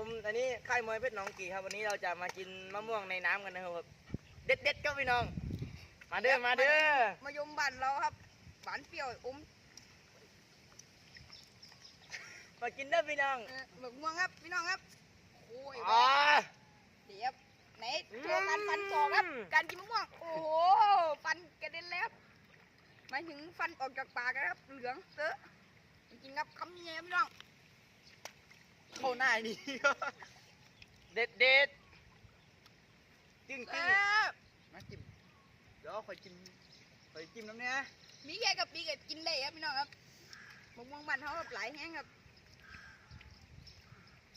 ผมอันนี้ค่ายมวยเพชรหนองกี่ครับวันนี้เราจะมากินมะม่วงในน้ำกันนะครับเด็ดเด็ดๆครับพี่น้อง มาเด้อมาเด้อมายมบ้านเราครับ หวานเปรี้ยวอมมากินเด้อพี่น้องเอ่อหมึกม่วงครับ พี่น้องครับโอ้ยอ๋อเดี๋ยวไหนโชว์การฟันศอกครับอืมการกินมะม่วงโอ้โหฟันกระเด็นแล้วครับหมายถึงฟันออกจากปากนะครับ เหลืองเตอะจริงๆครับคำนี้พี่น้อง เข้าหน้านี่ เด็ดเด็ดๆจึ้งเอจึ้งอมาจิ้มเดี๋ยวคอยจิ้มคอยจิ้มน้ำเนี้ยมีแค่กับปีกับกินได้ครับพี่น้องครับมะม่วงบ้านเขาแบบหลายแห้งครับ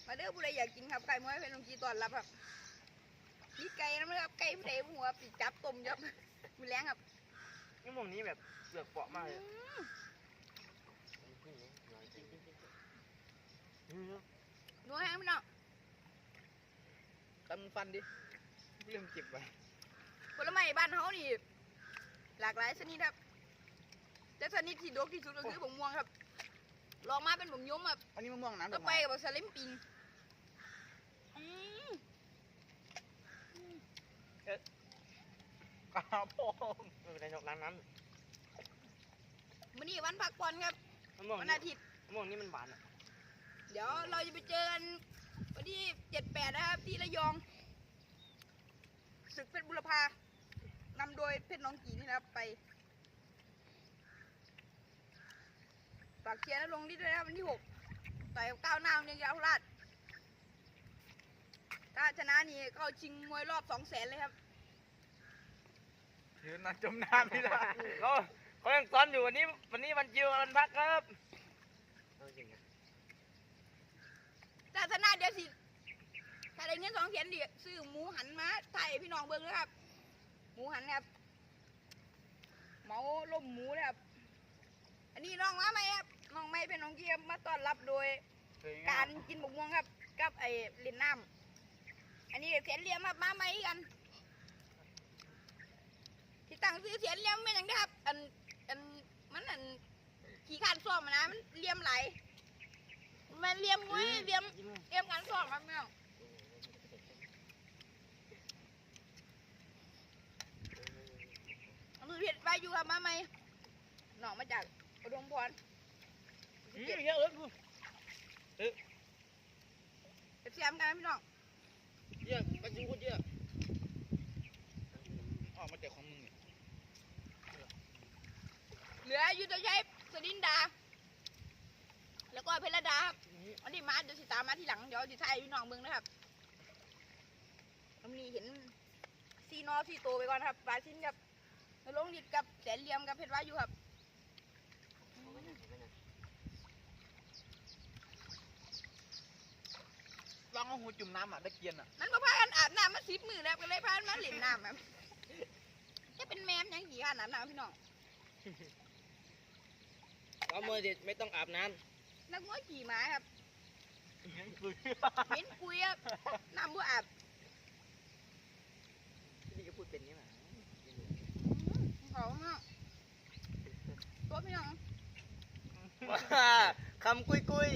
มาเด้อผู้ใดอยากกินครับไก่ม้อยเป็นลงกีตอนรับครับมีไก่นะครับไก่ผู้ใดหัวปีจับต้มยับมือแรงครับมะม่วงนี้แบบเปลือกเปราะมากเลย นัวแห้งพี่น้องกันฟันดิเริ่มเจ็บไปผลไม้บ้านเขานี่หลากหลายชนิดครับ แต่ชนิดที่ดกที่สุดก็คือบกม่วงครับ ลองมาเป็นบกยมครับอันนี้มะม่วงน้ำดก็อกไปไม้กับบักสลิมปิงอืมกระโปงไม่เป็นไรหรอกล้างน้ำมื้อนี้วันพักผ่อนครับมะม่วงวันนี่อาทิตย์มะม่วงนี่มันหวานอะ เดี๋ยวเราจะไปเจอกันวันที่เจ็ดแปดนะครับ ที่ระยองศึกเพชรบุรพานำโดยเพชรน้องกีนี่นะครับไปฝากเชียร์และลงที่ด้วยนะครับวันที่หกต่อยกับก้าวหน้าโรงเรียนยาวราชถ้าชนะนี่เขาชิงมวยรอบสองแสนเลยครับยืนนั่งจมน้ำพี่ละเขาเขายังซ้อนอยู่วันนี้ วันนี้วันจิววันพักครับ เอาจริงอะถ้าชนะเดี๋ยวสิถ้าได้เงินสองแสนเดี๋ยวซื้อหมูหันมาไทยพี่น้องเบิ้งนะครับ หมูหันครับเหมาล่มหมูนะครับ อันนี้น้องมาไหมครับ น้องไม่เป็นน้องเกียมมาต้อนรับโดย การกินบกม่วงครับ กับไอ้เล่นน้ำอันนี้เสียนเหลี่ยมครับมาไหมกัน ที่ตั้งซื้อเสียนเหลี่ยมเป็นอย่างนี้ครับ อัน อัน มันอัน ขี่ขานซ้อมอะนะ มันเหลี่ยมไหลายมันเหลี่ยมงุ้ยเหลี่ยมเหลี่ยมกันซ้อมครับแม่งเอามือเพียรไปอยู่ครับมาไหมน้องมาจากอุดมพรอืมเยอะเลยพูดเสียมกันนะพี่น้องเยอะไปจิวพูดเยอะออกมาจากของมึงเนี่ยเหลือยุทธชัยสดินดา แล้วก็เพชรดาครับอันนี้มาเดี๋ยวสิตามมาที่หลังเดี๋ยวสิถ่ายให้พี่น้องเบิ่งนะครับอันนี้เห็นซีนอซีโตไปก่อนครับปลาชิ้นกับนรงฤทธิ์กับแสนเหลี่ยมกับเพชรวายุครับลองเอาหัวจุ่มน้ำอะตะเกียนอะมันมาพากันอาบน้ำมาสิบมือแล้วก็เลยพากันมาเล่นน้ำครับจะเป็นแมมยังกี่ขนาดนั้นพี่น้องเอามือเด็ดไม่ต้องอาบน้ นักมวยขี่ม้าครับำยังคุยเหม็นกุยครับน้ำบ่อาบนี่ก็พูดเป็นนี่หว่าหอมมากตัวพี่น้องว้าคำกุยกุย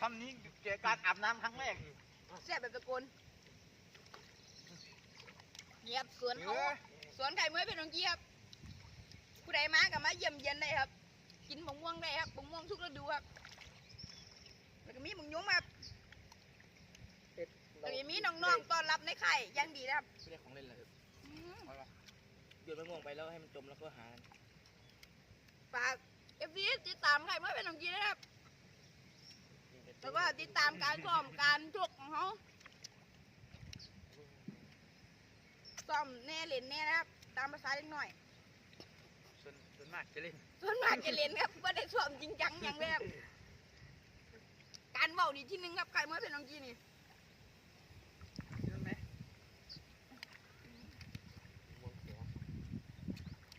คำนี้เกี่ยวกับการอาบน้ำครั้งแรกแซ่บแบบตะโกนเหยียบสวนเขาสวนไข่เมื่อเป็นของกี้ครับผู้ใดมากับมาเยี่ยมเยียนได้ครับ กินมะม่วงได้ครับมะม่วงทุกฤดูครับแล้วก็มีมะยมครับแล้วก็มีน้องๆต้อนรับในไข่อยังดีนะครับไม่ได้ของเล่นเลยอืมโยนมะม่วงไปแล้วให้มันจมแล้วก็หาฝากเอฟซีติดตามไข่เมื่อเป็นของกี้นะครับแล้วก็ติดตามการซ้อมการชกของเขาซ้อมแน่เล่นแน่นะครับ ตามภาษาเล็กน้อย ส่วนส่วนมากจะเล่นส่วนมากจะเล่นครับไม่ได้ซ้อมจริงจังอย่างเลยครับการเบานี่ที่หนึ่งครับใครเมื่อเป็นน้องจีนี่ใช่ไหม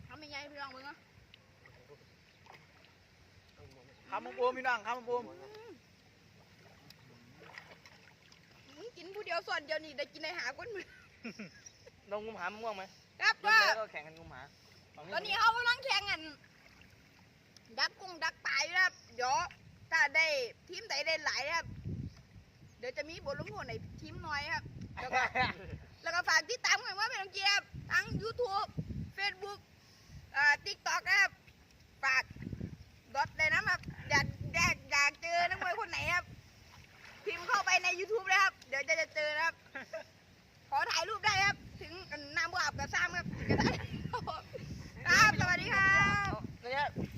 ทำยังไงพี่น้องมึงอะคำมะบูมพี่น้องคำมะบูมมึงกินผู้เดียวส่วนเดียวนี่ได้กินในหาคนมือลงงุมหามะม่วงไหมครับยกก็แล้วก็แข่งกันงุมหา ตอนนี้เขากำลังแข่งกัน ดักกุ้งดักปลาอยู่นะครับเดี๋ยวถ้าได้ทีมใดได้หลายนะครับ เดี๋ยวจะมีบทลงโทษในทีมน้อยครับ แล้วก็แล้วก็ฝากติดตามกันว่าเป็นน้องเกียบทั้ง YouTube Facebook อ่า TikTok นะครับ ฝากดอทเลยนะครับอยากอยากอยากเจอนักมวยคนไหนครับ พิมพ์เข้าไปใน YouTube นะครับ เดี๋ยวจะจะเจอนะครับ ขอถ่ายรูปได้ครับ ถึงน้ำบวบกับซ้ำครับ ครับ สวัสดีครับ